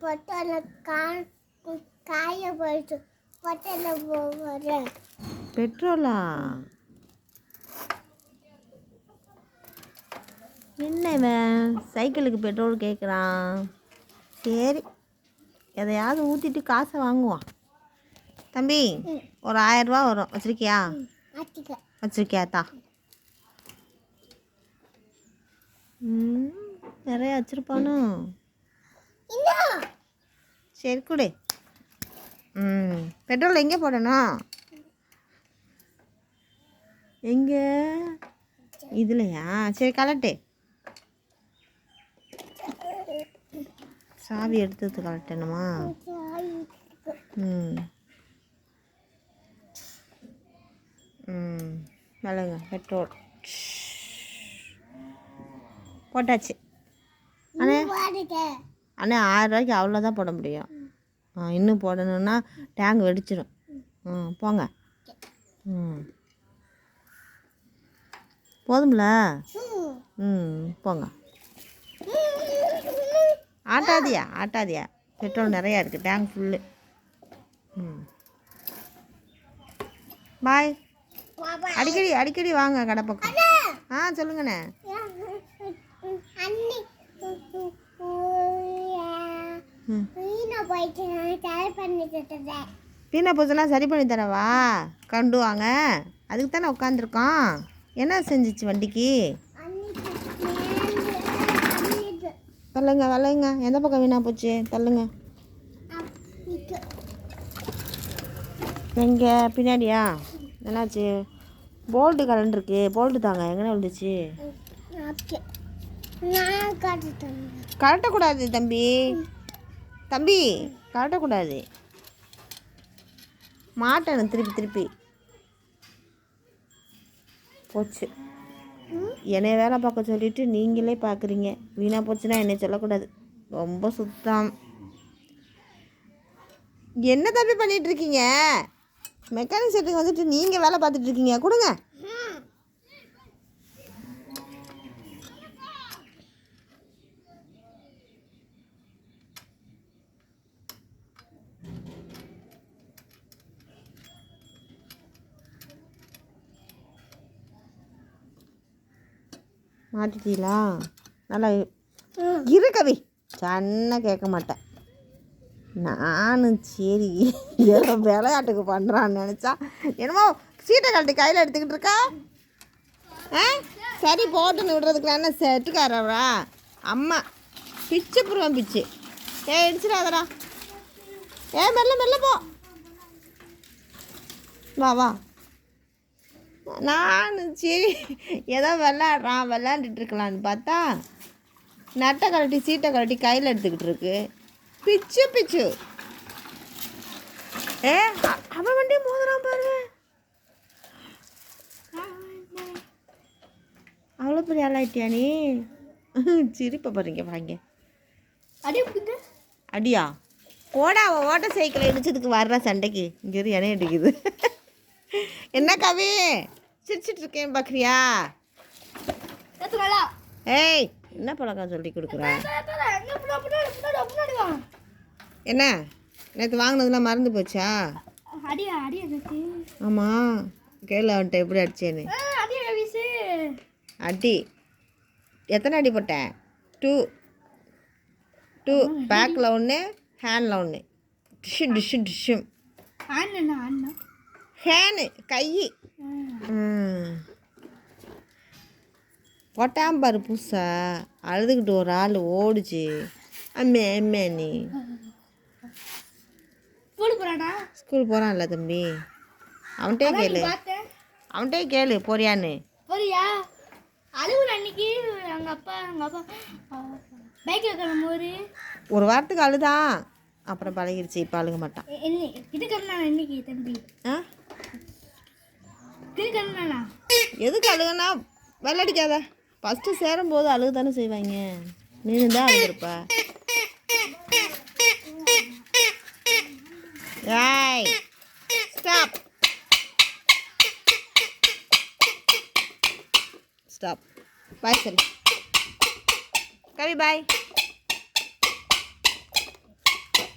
பொட்டல காய போயிட்டு போகிறேன் பெட்ரோலா என்ன இவன் சைக்கிளுக்கு பெட்ரோல் கேட்குறான் சரி எதையாவது ஊற்றிட்டு காசை வாங்குவான் தம்பி ஒரு ஆயிரரூபா வரும் வச்சிருக்கியா வச்சிருக்கியா தா ம் நிறைய வச்சிருப்பானோ சரி கொடு. ம் பெட்ரோல் எங்கே போடணும்? எங்கே? இதுலையா? சரி கலட்டு. சாவி எடுத்து கலட்டணுமா? ம். ம் நல்லங்க பெட்ரோல். போட்டாச்சு. அண்ணே. ஆயிரம் ரூபாய்க்கு அவ்வளோதான் போட முடியும். ஆ இன்னும் போடணுன்னா டேங்க் வெடிச்சிடும் ம் போங்க. ம் போதும்ல? ம் போங்க. ஆட்டாதியா ஆட்டாதியா? பெட்ரோல் நிறையா இருக்குது டேங்க் ஃபுல்லு ம். பாய் அடிக்கடி அடிக்கடி வாங்க கடை பக்கம். ஆ சொல்லுங்கண்ணே அண்ணி ம் வீணா போயிட்டு நான் தயார் பண்ணி பீனா பூசனா சரி பண்ணி தரவா? கண்டு வாங்க. அதுக்கு தானே உட்காந்துருக்கோம் என்ன செஞ்சிச்சு வண்டிக்கு? தள்ளுங்க தள்ளுங்க. எந்த பக்கம் வீணா போச்சு? தள்ளுங்க. எங்கே? பின்னாடியா? என்னாச்சு? போல்ட்டு கலண்டுருக்கு போல்ட்டு தாங்க. எங்கே விழுந்துச்சு? கலட்டக்கூடாது தம்பி. தம்பி காட்டக்கூடாது மாட்டணும் திருப்பி திருப்பி. போச்சு. என்னை வேலை பார்க்க சொல்லிட்டு நீங்களே பார்க்குறீங்க. வீணாக போச்சுன்னா என்னை சொல்லக்கூடாது. ரொம்ப சுத்தம். என்ன தம்பி பண்ணிகிட்ருக்கீங்க மெக்கானிக் செட்டுக்கு வந்துட்டு நீங்கள் வேலை பார்த்துட்ருக்கீங்க கொடுங்க. மாட்டிட்டீங்களா? நல்லா இரு. கவி. சன்ன கேட்க மாட்டேன். நானும் சரி. ஏதோ விளையாட்டுக்கு பண்ணுறான்னு நினச்சா. என்னமோ சீட்டை கழட்டி கையில் எடுத்துக்கிட்டு இருக்கா? ஆ? சரி போட்டுன்னு விடுறதுக்கு என்ன செட்டுக்காரவரா அம்மா. பிச்சு புருவன் பிச்சு. ஏ இடிச்சிடாதடா ஏ மெல்ல மெல்ல போ. வா வா. நான் சரி ஏதோ விளாட்றான் விளாண்டுட்டு இருக்கலான்னு பார்த்தா நட்டை கழட்டி சீட்டை கழட்டி கையில் எடுத்துக்கிட்டு இருக்கு பிச்சு பிச்சு. ஏ அவன் வண்டி மோதுறான் பாரு அவ்வளோ பெரிய ஆளாயிட்டியா நீ? சிரிப்பை பாருங்க வாங்க அடியா போடா அவன் ஓட்ட சைக்கிளை இடிச்சதுக்கு வர்ற சண்டைக்கு. இங்கே இரு எண்ணெய் அடிக்குது என்ன கவி? சிரிச்சிட்டு இருக்கேன் பார்க்குறியா ஏய் என்ன பழக்கம் சொல்லி கொடுக்குற? முன்னாடி வா. என்ன? நேற்று வாங்கினதுலாம் மறந்து போச்சா? ஆமாம் கேளு அவன்கிட்ட எப்படி அடிச்சேன்னு. அடி எத்தனை அடி போட்டேன் டூ. டூ. பேக்கில் ஒன்று ஹேண்டில் ஒன்று டிஷ்ஷு டிஷ்ஷு டிஷ்ஷு அண்ணா அண்ணா ஹேனு கை. போட்டான் பாரு புதுசா? அழுதுகிட்டு ஒரு ஆள் ஓடுச்சு. அம்மே அம்மே நீ. ஸ்கூல் போகிறான்ல தம்பி. அவன்கிட்டே கேளு. அவன்கிட்டே கேளு போறியான்னு. போறியா? அழுகுற அன்னைக்கு எங்க அப்பா எங்க அப்பா. பைக்கில் கிளம்பும்போது ஒரு வாரத்துக்கு அழுதான் அப்புறம் பழகிருச்சு இப்போ அழுக மாட்டான். என்ன? இது கிளம்புனா இன்னைக்கு தம்பி? ஆ? எதுக்கு அழுகுனா விளையாடிக்காத ஃபஸ்ட்டு சேரும்போது அழுகு தானே செய்வாங்க. நீனு தான் அழுதுருப்ப. ஏய் ஸ்டாப் ஸ்டாப் பாய் சரி கவி பாய்